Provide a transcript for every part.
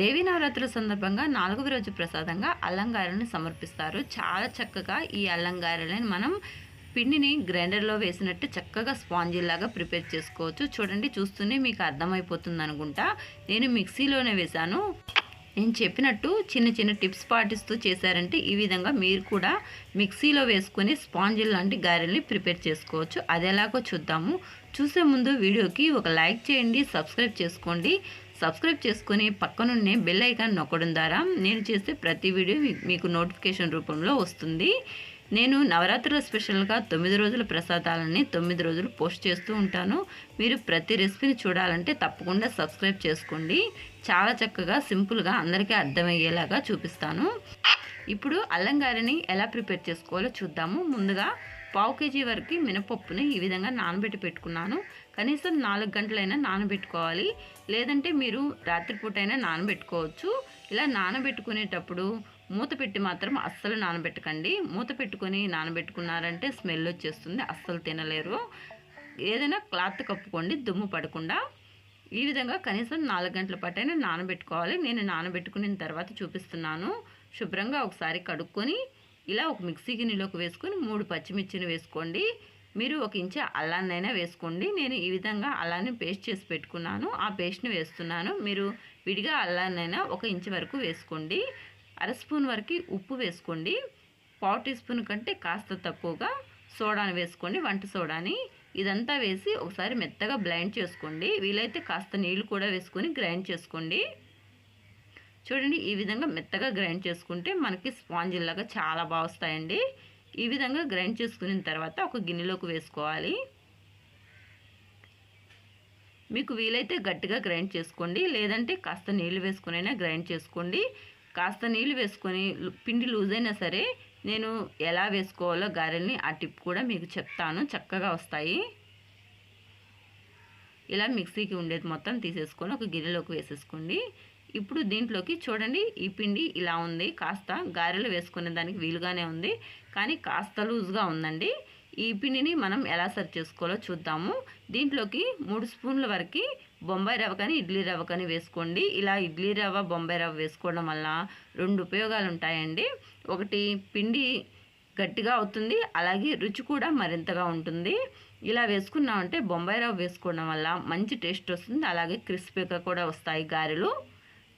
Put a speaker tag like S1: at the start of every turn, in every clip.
S1: దేవీ నవరాత్రుల సందర్భంగా నాలుగవ రోజు ప్రసాదంగా అల్లంగారెలను సమర్పిస్తారు. చాలా చక్కగా ఈ అల్లంగారెలను మనం పిండిని గ్రైండర్లో వేసినట్టు చక్కగా స్పాంజీలాగా ప్రిపేర్ చేసుకోవచ్చు. చూడండి చూస్తూనే మీకు అర్థమైపోతుంది అనుకుంటా. నేను మిక్సీలోనే వేశాను. నేను చెప్పినట్టు చిన్న చిన్న టిప్స్ పాటిస్తూ చేశారంటే ఈ విధంగా మీరు కూడా మిక్సీలో వేసుకొని స్పాంజిల్ లాంటి గారెల్ని ప్రిపేర్ చేసుకోవచ్చు. అది ఎలాగో చూద్దాము. చూసే ముందు వీడియోకి ఒక లైక్ చేయండి సబ్స్క్రైబ్ చేసుకోండి. సబ్స్క్రైబ్ చేసుకుని పక్కనున్నే బెల్ ఐకాన్ నొక్కడం ద్వారా నేను చేసే ప్రతి వీడియో మీకు నోటిఫికేషన్ రూపంలో వస్తుంది. నేను నవరాత్రుల స్పెషల్గా తొమ్మిది రోజుల ప్రసాదాలని తొమ్మిది రోజులు పోస్ట్ చేస్తూ ఉంటాను. మీరు ప్రతి రెసిపీని చూడాలంటే తప్పకుండా సబ్స్క్రైబ్ చేసుకోండి. చాలా చక్కగా సింపుల్గా అందరికీ అర్థమయ్యేలాగా చూపిస్తాను. ఇప్పుడు అల్లం గారిని ఎలా ప్రిపేర్ చేసుకోవాలో చూద్దాము. ముందుగా పావు కేజీ వరకు మినపప్పుని ఈ విధంగా నానబెట్టి పెట్టుకున్నాను. కనీసం నాలుగు గంటలైనా నానబెట్టుకోవాలి. లేదంటే మీరు రాత్రిపూట అయినా నానబెట్టుకోవచ్చు. ఇలా నానబెట్టుకునేటప్పుడు మూత పెట్టి మాత్రం అస్సలు నానబెట్టకండి. మూత పెట్టుకొని నానబెట్టుకున్నారంటే స్మెల్ వచ్చేస్తుంది. అస్సలు తినలేరు. ఏదైనా క్లాత్ కప్పుకోండి దుమ్ము పడకుండా. ఈ విధంగా కనీసం నాలుగు గంటల పాటైనా నానబెట్టుకోవాలి. నేను నానబెట్టుకున్న తర్వాత చూపిస్తున్నాను. శుభ్రంగా ఒకసారి కడుక్కొని ఇలా ఒక మిక్సీ గిన్నెలోకి వేసుకొని మూడు పచ్చిమిర్చిని వేసుకోండి. మీరు ఒక ఇంచు అల్లాన్నైనా వేసుకోండి. నేను ఈ విధంగా అల్లాన్ని పేస్ట్ చేసి పెట్టుకున్నాను. ఆ పేస్ట్ని వేస్తున్నాను. మీరు విడిగా అల్లాన్నైనా ఒక ఇంచు వరకు వేసుకోండి. అర స్పూన్ వరకు ఉప్పు వేసుకోండి. పావు టీ స్పూన్ కంటే కాస్త తక్కువగా సోడాని వేసుకోండి. వంట సోడాని. ఇదంతా వేసి ఒకసారి మెత్తగా బ్లైండ్ చేసుకోండి. వీలైతే కాస్త నీళ్ళు కూడా వేసుకొని గ్రైండ్ చేసుకోండి. చూడండి ఈ విధంగా మెత్తగా గ్రైండ్ చేసుకుంటే మనకి స్పాంజిల్లాగా చాలా బాగా వస్తాయండి. ఈ విధంగా గ్రైండ్ చేసుకున్న తర్వాత ఒక గిన్నెలోకి వేసుకోవాలి. మీకు వీలైతే గట్టిగా గ్రైండ్ చేసుకోండి లేదంటే కాస్త నీళ్ళు వేసుకునైనా గ్రైండ్ చేసుకోండి. కాస్త నీళ్ళు వేసుకొని పిండి లూజ్ అయినా సరే నేను ఎలా వేసుకోవాలో గారెల్ని ఆ టిప్ కూడా మీకు చెప్తాను. చక్కగా వస్తాయి. ఇలా మిక్సీకి ఉండేది మొత్తం తీసేసుకొని ఒక గిన్నెలోకి వేసేసుకోండి. ఇప్పుడు దీంట్లోకి చూడండి ఈ పిండి ఇలా ఉంది. కాస్త గారెలు వేసుకునే దానికి వీలుగానే ఉంది. కానీ కాస్త లూజ్గా ఉందండి. ఈ పిండిని మనం ఎలా సర్వ్ చేసుకోవాలో చూద్దాము. దీంట్లోకి మూడు స్పూన్ల వరకు బొంబాయి రవ్వ కానీ ఇడ్లీ రవ్వ కానీ వేసుకోండి. ఇలా ఇడ్లీ రవ్వ బొంబాయి రవ్వ వేసుకోవడం వల్ల రెండు ఉపయోగాలు ఉంటాయండి. ఒకటి పిండి గట్టిగా అవుతుంది. అలాగే రుచి కూడా మరింతగా ఉంటుంది. ఇలా వేసుకున్నామంటే బొంబాయి రవ్వ వేసుకోవడం వల్ల మంచి టేస్ట్ వస్తుంది. అలాగే క్రిస్పీగా కూడా వస్తాయి గారెలు.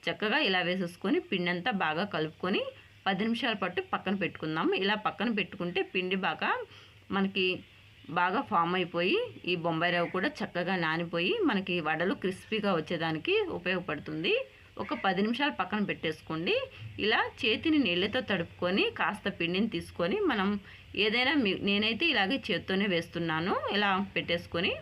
S1: చక్కగా ఇలా వేసేసుకొని పిండి అంతా బాగా కలుపుకొని పది నిమిషాల పాటు పక్కన పెట్టుకుందాం. ఇలా పక్కన పెట్టుకుంటే పిండి బాగా మనకి బాగా ఫామ్ అయిపోయి ఈ బొంబాయి రవ్వ కూడా చక్కగా నానిపోయి మనకి వడలు క్రిస్పీగా వచ్చేదానికి ఉపయోగపడుతుంది. ఒక పది నిమిషాలు పక్కన పెట్టేసుకోండి. ఇలా చేతిని నీళ్ళతో తడుపుకొని కాస్త పిండిని తీసుకొని మనం ఏదైనా నేనైతే ఇలాగే చేత్తోనే వేస్తున్నాను. ఇలా పెట్టేసుకొని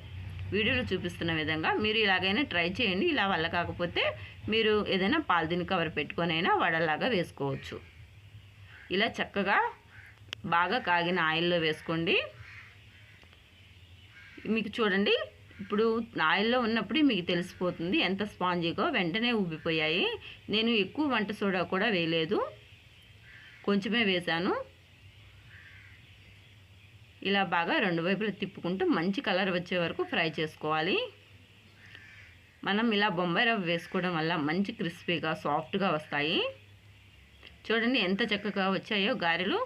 S1: వీడియోలో చూపిస్తున్న విధంగా మీరు ఇలాగైనా ట్రై చేయండి. ఇలా వల్ల కాకపోతే మీరు ఏదైనా పాలిథిన్ కవర్ పెట్టుకొని అయినా వడలాగా వేసుకోవచ్చు. ఇలా చక్కగా బాగా కాగిన ఆయిల్లో వేసుకోండి. మీకు చూడండి ఇప్పుడు ఆయిల్లో ఉన్నప్పుడు మీకు తెలిసిపోతుంది ఎంత స్పాంజీగా. వెంటనే ఉబ్బిపోయాయి. నేను ఎక్కువ వంట సోడా కూడా వేయలేదు. కొంచెమే వేశాను. ఇలా బాగా రెండు వైపులు తిప్పుకుంటూ మంచి కలర్ వచ్చే వరకు ఫ్రై చేసుకోవాలి. మనం ఇలా బొంబాయి రవ్వ వేసుకోవడం వల్ల మంచి క్రిస్పీగా సాఫ్ట్గా వస్తాయి. చూడండి ఎంత చక్కగా వచ్చాయో గారెలు.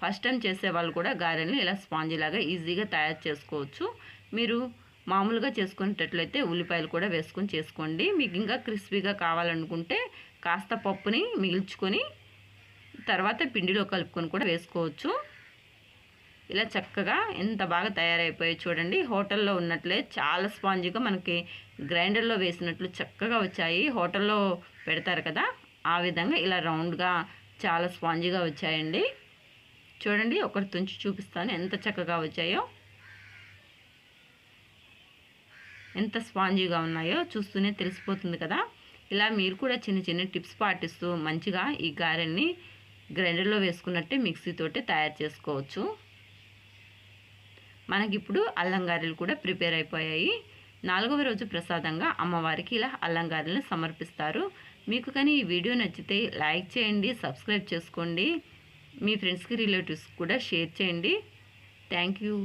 S1: ఫస్ట్ టైం చేసే వాళ్ళు కూడా గారెల్ని ఇలా స్పాంజీ లాగా ఈజీగా తయారు చేసుకోవచ్చు. మీరు మామూలుగా చేసుకునేటట్లయితే ఉల్లిపాయలు కూడా వేసుకొని చేసుకోండి. మీకు ఇంకా క్రిస్పీగా కావాలనుకుంటే కాస్త పప్పుని మిగిల్చుకొని తర్వాత పిండిలో కలుపుకొని కూడా వేసుకోవచ్చు. ఇలా చక్కగా ఎంత బాగా తయారైపోయాయి చూడండి. హోటల్లో ఉన్నట్లే చాలా స్పాంజీగా మనకి గ్రైండర్లో వేసినట్లు చక్కగా వచ్చాయి. హోటల్లో పెడతారు కదా ఆ విధంగా ఇలా రౌండ్గా చాలా స్పాంజీగా వచ్చాయండి. చూడండి ఒకటి తుంచి చూపిస్తాను ఎంత చక్కగా వచ్చాయో. ఎంత స్పాంజీగా ఉన్నాయో చూస్తూనే తెలిసిపోతుంది కదా. ఇలా మీరు కూడా చిన్న చిన్న టిప్స్ పాటిస్తూ మంచిగా ఈ గారెల్ని గ్రైండర్లో వేసుకున్నట్టే మిక్సీతోటి తయారు చేసుకోవచ్చు. మనకిప్పుడు అల్లం గారెలు కూడా ప్రిపేర్ అయిపోయాయి. నాలుగవ రోజు ప్రసాదంగా అమ్మవారికి ఇలా అల్లం గారెలను సమర్పిస్తారు. మీకు కానీ ఈ వీడియో నచ్చితే లైక్ చేయండి సబ్స్క్రైబ్ చేసుకోండి. మీ ఫ్రెండ్స్కి రిలేటివ్స్ కూడా షేర్ చేయండి. Thank you.